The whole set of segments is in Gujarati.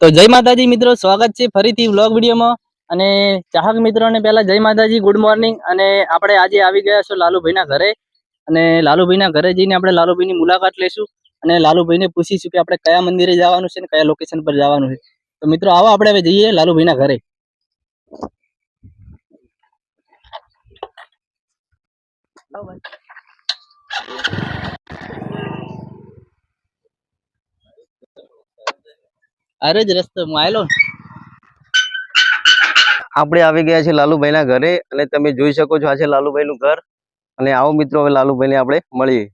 તો જય માતાજી મિત્રો, સ્વાગત છે ફરીથી વ્લોગ વિડીયોમાં. અને ચાહક મિત્રોને પહેલા જય માતાજી, ગુડ મોર્નિંગ. અને આપણે આજે આવી ગયા છો લાલુભાઈના ઘરે. અને લાલુભાઈના ઘરે જઈને આપણે લાલુભાઈની મુલાકાત લેશું. અને લાલુભાઈને પૂછીશું કે આપણે કયા મંદિરે જવાનું છે અને કયા લોકેશન પર જવાનું છે. તો મિત્રો, આવો આપણે હવે જઈએ લાલુભાઈના ઘરે. અરે જ રસ્તો, હું આવેલો આપણે આવી ગયા છે લાલુભાઈ ના ઘરે અને તમે જોઈ શકો છો આ છે લાલુભાઈનું ઘર. અને આવો મિત્રો, હવે લાલુભાઈ ને આપણે મળીએ.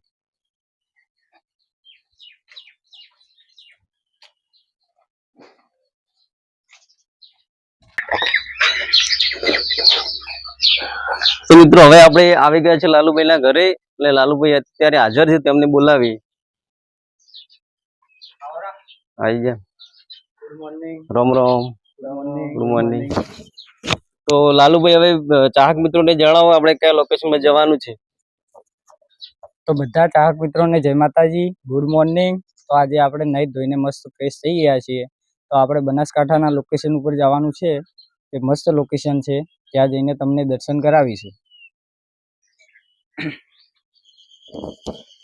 તો મિત્રો, હવે આપણે આવી ગયા છે લાલુભાઈ ના ઘરે એટલે લાલુભાઈ અત્યારે હાજર છે, તેમને બોલાવી આવી ગયા. રામ રામ. ગુડ મોર્નિંગ તો લાલુભાઈ હવે ચાહક મિત્રોને જણાવો આપણે કયા લોકેશનમાં જવાનું છે? તો બધા ચાહક મિત્રોને જય માતાજી ગુડ મોર્નિંગ તો આજે આપણે નહીં ધોઈને મસ્ત ફ્રેશ થઈ ગયા છીએ. તો આપણે બનાસકાંઠાના લોકેશન ઉપર જવાનું છે એ મસ્ત લોકેશન છે. ત્યાં જઈને તમને દર્શન કરાવીશું.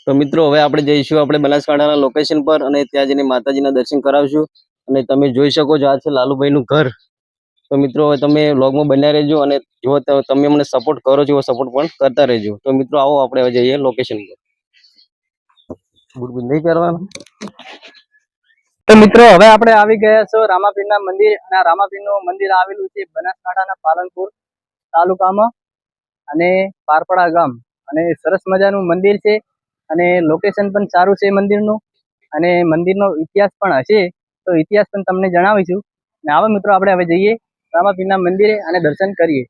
તો મિત્રો હવે આપણે જઈશું આપણે બનાસકાંઠાના લોકેશન પર અને ત્યાં જઈને માતાજીના દર્શન કરાવશું. અને તમે જોઈ શકો છો આ છે લાલુભાઈનું ઘર. તો મિત્રો હવે તમે વ્લોગમાં બન્યા રહેજો અને જો ત- તમે અમને સપોર્ટ કરો છો એવો સપોર્ટ પણ કરતા રહેજો. તો મિત્રો આવો આપણે હવે જઈએ લોકેશન પર. બૂટ બૂટ નહીં પહેરવાનું? તો મિત્રો હવે આપણે આવી ગયા છો રામાપીરના મંદિર અને રામાપીરનું મંદિર આવેલું છે બનાસકાંઠાના પાલનપુર તાલુકામાં અને પારપડા ગામ. અને સરસ મજાનું મંદિર છે અને લોકેશન પણ સારું છે મંદિરનું. અને મંદિરનો ઇતિહાસ પણ હશે. તો ઇતિહાસ પણ તમને જણાવીશું. અને આવો મિત્રો, આપણે હવે જઈએ રામાપીરના મંદિરે અને દર્શન કરીએ.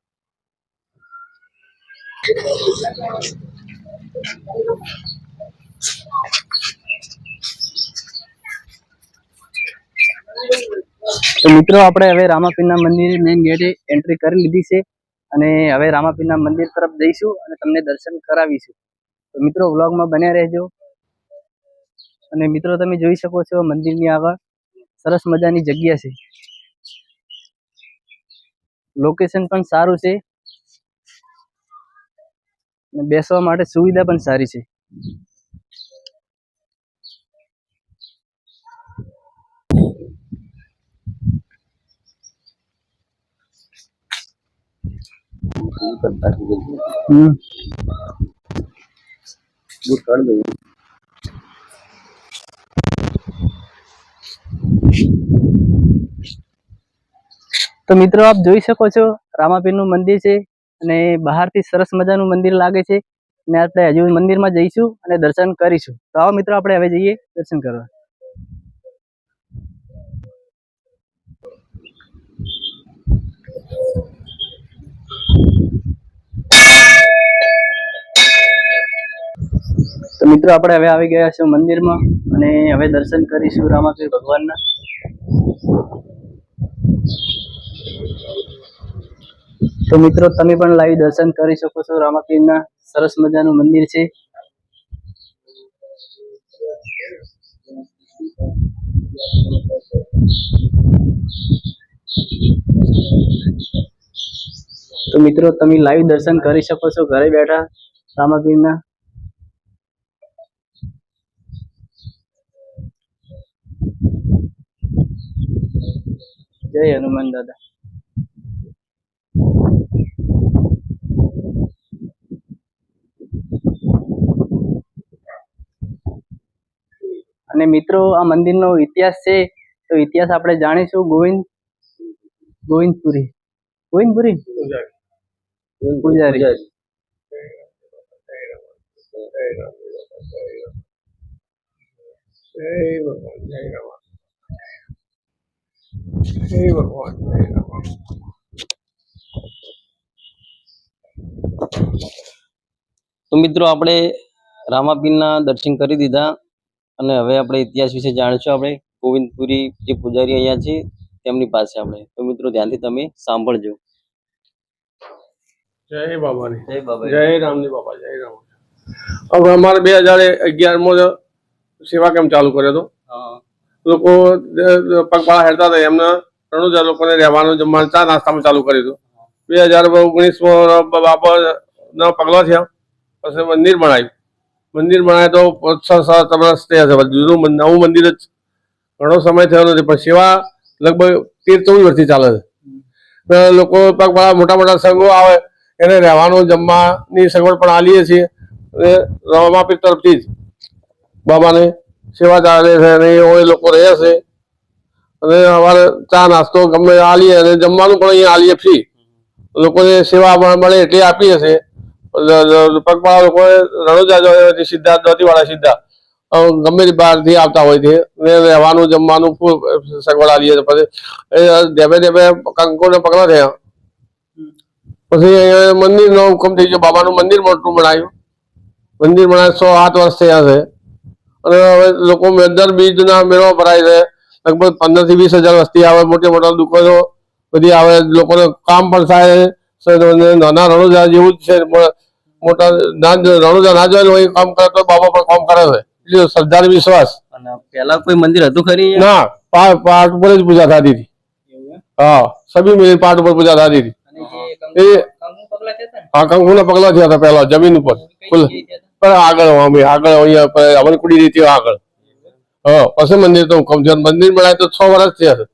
તો મિત્રો, આપણે હવે રામાપીરના મંદિર મેઇન ગેટે એન્ટ્રી કરી લીધી છે અને હવે રામાપીરના મંદિર તરફ જઈશું અને તમને દર્શન કરાવીશું. તો મિત્રો વ્લોગમાં બન્યા રહેજો. અને મિત્રો, તમે જોઈ શકો છો મંદિરની આગળ સરસ મજાની જગ્યા છે. લોકેશન પણ સારું છે. બેસવા માટે સુવિધા પણ સારી છે. હમ. તો મિત્રો, આપ જોઈ શકો છો, રામાપીરનું મંદિર છે અને બહારથી સરસ મજાનું મંદિર લાગે છે. અને આપણે હજુ મંદિરમાં જઈશું અને દર્શન કરીશું. તો આવો મિત્રો, આપણે હવે જઈએ દર્શન કરવા. તો મિત્રો, આપણે હવે આવી ગયા છું મંદિરમાં અને હવે દર્શન કરીશું રામાપીર ભગવાનના. તો મિત્રો, તમે પણ લાઈવ દર્શન કરી શકો છો. રામાપીરના સરસ મજાનું મંદિર છે. તો મિત્રો, તમે લાઈવ દર્શન કરી શકો છો. ઘરે બેઠા રામાપીરના. જય હનુમાન દાદા. અને મિત્રો, આ મંદિરનો ઇતિહાસ છે, તો ઇતિહાસ આપણે જાણીશું ગોવિંદ, ગોવિંદપુરી. ગોવિંદપુરી? તો મિત્રો, આપણે રામાપીરના દર્શન કરી દીધા. અને હવે આપણે ઇતિહાસ વિશે જાણીશું. આપણે ગોવિંદપુરી જે પૂજારી અહીંયા છે તેમની પાસે આપણે. તો મિત્રો ધ્યાનથી તમે સાંભળજો. જય બાબાની. જય બાબા જય રામની બાબા જય રામ. હવે અમારે બે હજાર અગિયારમાં સેવા કેમ ચાલુ કર્યો હતો? લોકો પગપાળા હેરતા હતા એમને રણુજા લોકોને રહેવાનું જમવાનું ચા નાસ્તામાં ચાલુ કર્યું હતું. બે હજાર ઓગણીસમાં બાપા ના પગલા થયા પછી મંદિર બનાવ્યું. મંદિર બનાવે તો પ્રોત્સાહન વર્ષ થયા છે. જૂનું નવું મંદિર જ ઘણો સમય થયો નથી, પણ સેવા લગભગ તેર ચૌદ વર્ષથી ચાલે છે. લોકો મોટા મોટા સંઘો આવે, એને રહેવાનું, જમવાની સગવડ પણ આલીએ છીએ. રમાપીર તરફથી જ બાબાને સેવા ચાલે છે અને એ લોકો રહે છે. અને અમારે ચા નાસ્તો ગમે આલીએ અને જમવાનું પણ અહીંયા આલીએ ફ્રી. લોકોને સેવા મળે એટલે આપીએ છીએ. પગપાળા લોકો રણોજા સીધા દોતીવાળા સીધા ગમે તે બહારથી આવતા હોય છે, ને રહેવાનું, જમવાનું ખૂબ સગવડ આવી છે પછી ધેમે ધેમે કંકોને પગલા થયા. પછી મંદિરનો હુકમ થઈ ગયો, બાબાનું મંદિર મોટું બનાવ્યું. મંદિર બનાવે સો આઠ વર્ષ થયા છે. અને હવે લોકો દર બીજના મેળો ભરાય છે. લગભગ પંદરથી વીસ હજાર વસ્તી આવે, મોટી મોટા દુકાનો બધી આવે, લોકોને કામ પણ થાય નાના રણુજા જેવું જ છે મોટા ના રણુજા ના જોયેલું હોય કામ કરે તો બાબા પણ કામ કરે છે. એટલે શ્રદ્ધા વિશ્વાસ. પેલા કોઈ મંદિર હતું ખરી ના પાઠ ઉપર જ પૂજા થતી હતી. હા સભી મિલી પાઠ ઉપર પૂજા થતી હતી. એ હા કંકુના પગલા થયા હતા પેલા જમીન ઉપર. પણ આગળ અમે આગળ અહીંયા અમરકુડી રીતે આગળ. હા પછી મંદિર તો હુકમ મંદિર બનાય તો છ વર્ષ થયા છે.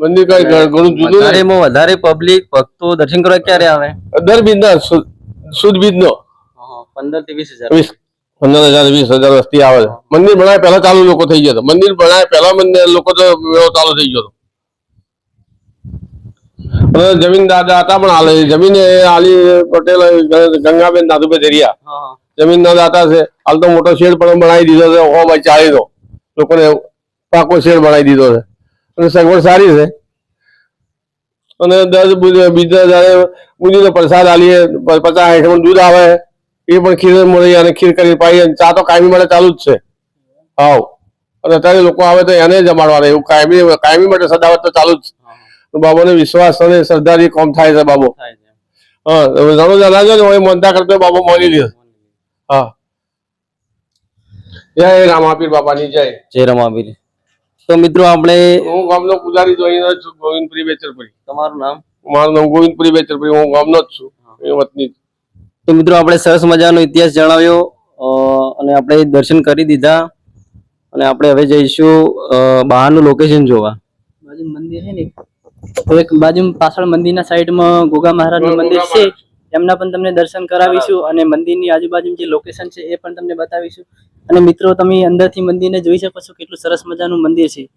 મંદિર કઈ ઘણું જુદું નથી. વધારે પબ્લિક ભક્તો દર્શન કરવા ક્યારે આવે? દર બીજ ના સુદ બીજ નો પંદરથી વીસ હજાર. વીસ પંદર હજાર વીસ હજાર વસ્તી આવે મંદિર ભણાય પહેલા ચાલુ લોકો થઈ ગયા મંદિર ભણાય પહેલા મંદિર લોકો તો મેળો ચાલુ થઈ ગયો અને જમીન દાદા હતા પણ હાલે. જમીન એ આલી પટેલ ગંગાબેન દાદુભાઈ ધેરિયા. જમીન ના દાતા છે. હાલ તો મોટો શેડ પણ બનાવી દીધો છે. ઓમાં ભાઈ ચાલી દો લોકોને પાકો શેડ બનાવી દીધો છે. અને સગવડ સારી છે. અને બુધ- બીજા જયારે બુધીનો પ્રસાદ આલીએ પચાસ હેઠળ દૂધ આવે એ પણ ખીર મળી અને ખીર કરી પાઈ અને ચા તો કાયમી માટે ચાલુ જ છે. હાવ અને અત્યારે લોકો આવે તો એને જમાડવાના એવું કાયમી કાયમી માટે સદાવત તો ચાલુ જ. બાબાને વિશ્વાસ અને શ્રદ્ધાથી કોમ થાય છે બાબો. હા રણુજા ના ને હોય મનતા કરતો બાબો મોની લે. હા. જય રામાપીર બાબાની જય. જય રમાવીર તો મિત્રો આપણે હું ગામનો પૂજારી તો અહીંનો જ છું ગોવિંદપુરી બેચરપુરી તમારું નામ? મારું નામ ગોવિંદપુરી બેચરપુરી હું ગામનો જ છું એ વતની. તો મિત્રો આપણે સરસ મજાનો ઇતિહાસ જણાવ્યો અને આપણે દર્શન કરી દીધા અને આપણે હવે જઈશું બહારનું લોકેશન જોવા. બાજુ મંદિર છે ને? તો એક બાજુ પાછળ મંદિરના સાઈડમાં ગોગા મહારાજનું મંદિર છે. એમના પણ તમને દર્શન કરાવીશું અને મંદિરની આજુબાજુ જે લોકેશન છે એ પણ તમને બતાવીશું. અને મિત્રો, તમે અંદરથી મંદિરને જોઈ શકો છો કેટલું સરસ મજાનું મંદિર છે.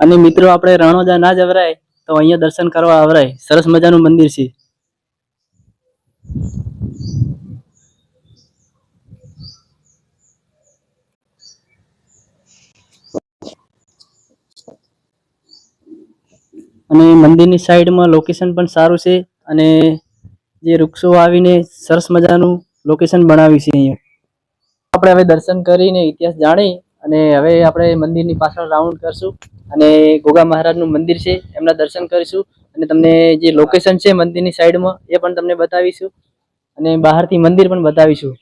અને મિત્રો, આપણે રણોજા ના જવરાય, તો અહીંયા દર્શન કરવા આવરાય. સરસ મજાનું મંદિર છે. અને મંદિરની સાઈડમાં લોકેશન પણ સારું છે અને જે વૃક્ષો આવીને સરસ મજાનું લોકેશન બનાવ્યું છે અહીંયા. આપણે હવે દર્શન કરીને ઇતિહાસ જાણી અને હવે આપણે મંદિરની પાછળ રાઉન્ડ કરશું અને ગોગા મહારાજનું મંદિર છે એમના દર્શન કરીશું અને તમને જે લોકેશન છે મંદિરની સાઈડમાં એ પણ તમને બતાવીશું અને બહારથી મંદિર પણ બતાવીશું.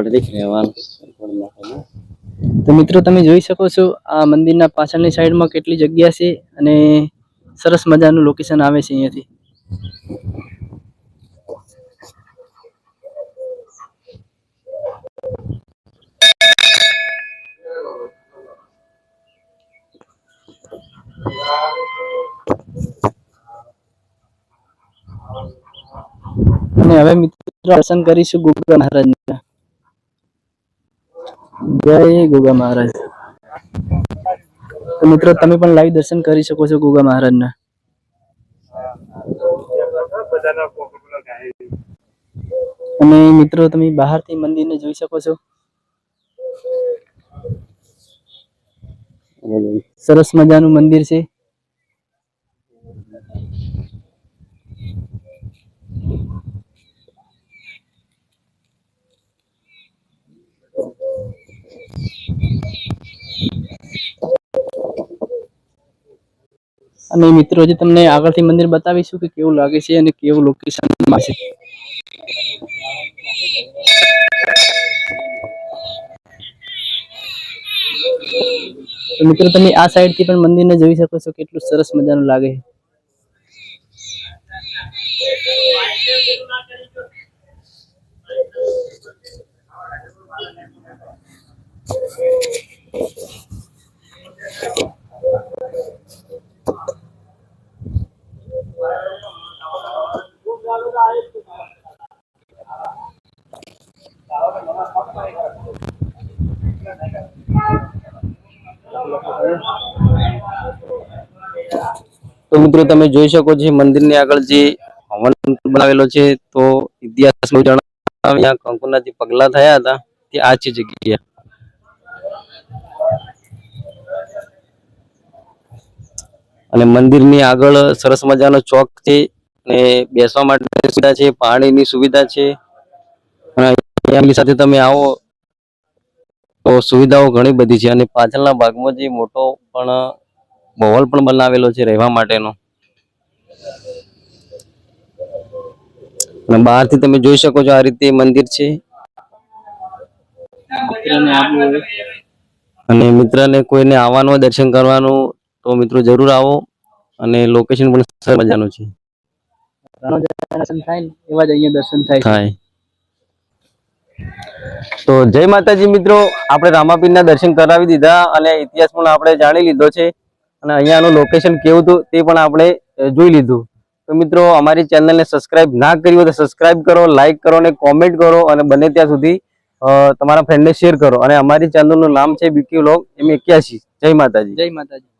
રહેવાનું. તો મિત્રો, તમે જોઈ શકો છો, આ મંદિરના પાછળની સાઈડમાં કેટલી જગ્યા છે અને સરસ મજાનું લોકેશન આવે છે અહીંયાથી. અને હવે મિત્રો, દર્શન કરીશું ગોગા મહારાજના. જય ગોગા મહારાજ. તો મિત્રો, તમે પણ લાઈવ દર્શન કરી શકો છો ગોગા મહારાજના. અને મિત્રો, તમે બહારથી મંદિરને જોઈ શકો છો. સરસ મજાનું મંદિર છે. અને મિત્રો હજી તમને આગળથી મંદિર બતાવીશું કે કેવું લાગે છે અને કેવું લોકેશનમાં છે. મિત્રો, તમે આ સાઈડથી પણ મંદિરને જોઈ શકો છો કેટલું સરસ મજાનું લાગે છે. તો મિત્રો તમે જોઈ શકો છો, મંદિરની આગળ જે હવન બનાવેલો છે, તો ઇતિહાસમાં જણાવે કંકુના જે પગલા થયા હતા, તે આ છે જગ્યા અને મંદિરની આગળ સરસ મજાનો ચોક છે, અને બેસવા માટે સુવિધા છે, પાણીની સુવિધા છે. અને ફેમિલી સાથે તમે આવો, તો સુવિધાઓ ઘણી બધી છે. અને પાછળના ભાગમાં જે મોટો પણ માહોલ પણ બનાવેલો છે રહેવા માટેનો. અને બહારથી તમે જોઈ શકો છો આ રીતે મંદિર છે. અને મિત્ર ને અને મિત્રને કોઈને આવવાનું દર્શન કરવાનું તો મિત્રો જરૂર આવો. અને લોકેશન પણ સરસ મજાનું છે. રણોજા દર્શન થાય ને એવા જ અહીંયા દર્શન થાય. તો જય માતાજી મિત્રો આપણે રામાપીરના દર્શન કરાવી દીધા અને ઇતિહાસ પણ આપણે જાણી લીધો છે. અને અહીંયાનું લોકેશન કેવું હતું તે પણ આપણે જોઈ લીધું. તો મિત્રો, અમારી ચેનલને સબસ્ક્રાઇબ ના કરી હોય તો સબસ્ક્રાઇબ કરો લાઇક કરો અને કોમેન્ટ કરો અને બને ત્યાં સુધી તમારા ફ્રેન્ડને શેર કરો. અને અમારી ચેનલનું નામ છે બીકી વ્લોગ એમ એક્યાસી જય માતાજી. જય માતાજી.